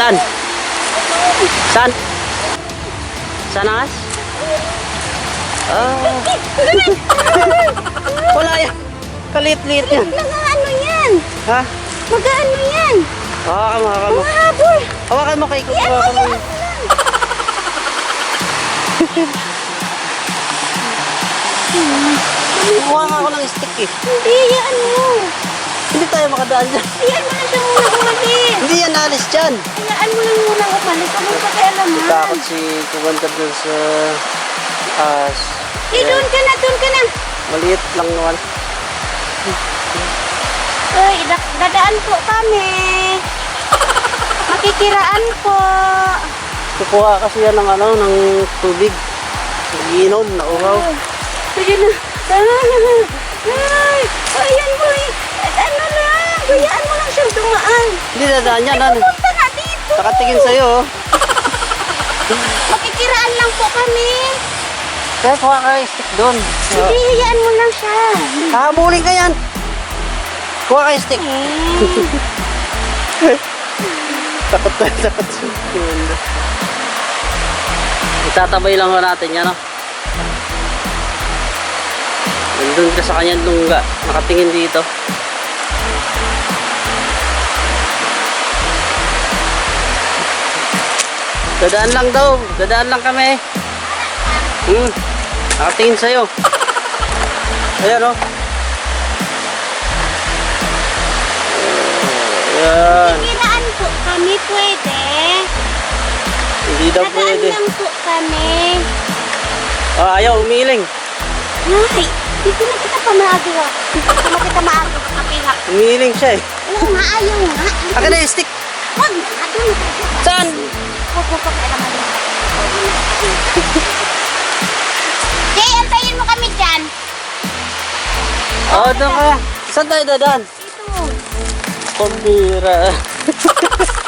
Saan? Saan? Saan angas? Ah. Wala yan. Kalit-lit yan. Nagaano yan? Ha? Magaano yan? Hawakan mo, hawakan mo. Mahabol. Hawakan mo kay Yan Kuya. Hawakan mo. Kuha nga ako ng stick eh. Hindi, yan mo. Hindi tayo makadaan dyan. Hayaan mo na siya muna umalis. Hindi yan alis dyan. Hayaan mo lang muna umalis. Ano pa kailaman? Takot si Kumanda dun sa as. Eh, doon ka na, doon ka na. Maliit lang naman. Uy, da- dadaan po kami. Makikiraan po. Kukuha kasi yan ng ano, ng tubig. Iinom, nauhaw. Sige na. Ay, lang, gayaan mo lang siyang dumaan. Hindi dadaan yan. Ay, pupunta na dito. Nakatingin sa'yo. oh. Makikiraan lang po kami. Kaya kuha ka yung stick doon. Hindi, hayaan mo lang siya. Hahabulin ka yan. Kuha ka yung stick. Eh, Takot na takot si Kumanda. Itatabay lang ho natin yan, no? Nandun ka sa kanyang lungga. Nakatingin dito. Dadaan lang daw. Dadaan lang kami. Hmm. Nakatingin sa'yo. Ayan, oh. Ayan. Makikiraan po kami, pwede. Hindi daw Dadaan pwede. lang po kami. Ah, ayaw, umiling. Ay, dito na kita pa maagawa. Dito na kita maagawa. Umiling siya eh. Oo nga, ayaw nga. Akin na yung stick. Saan? Jay, antayin mo kami dyan. Oh, doon ka. Saan tayo dadaan? Dito. Pambira.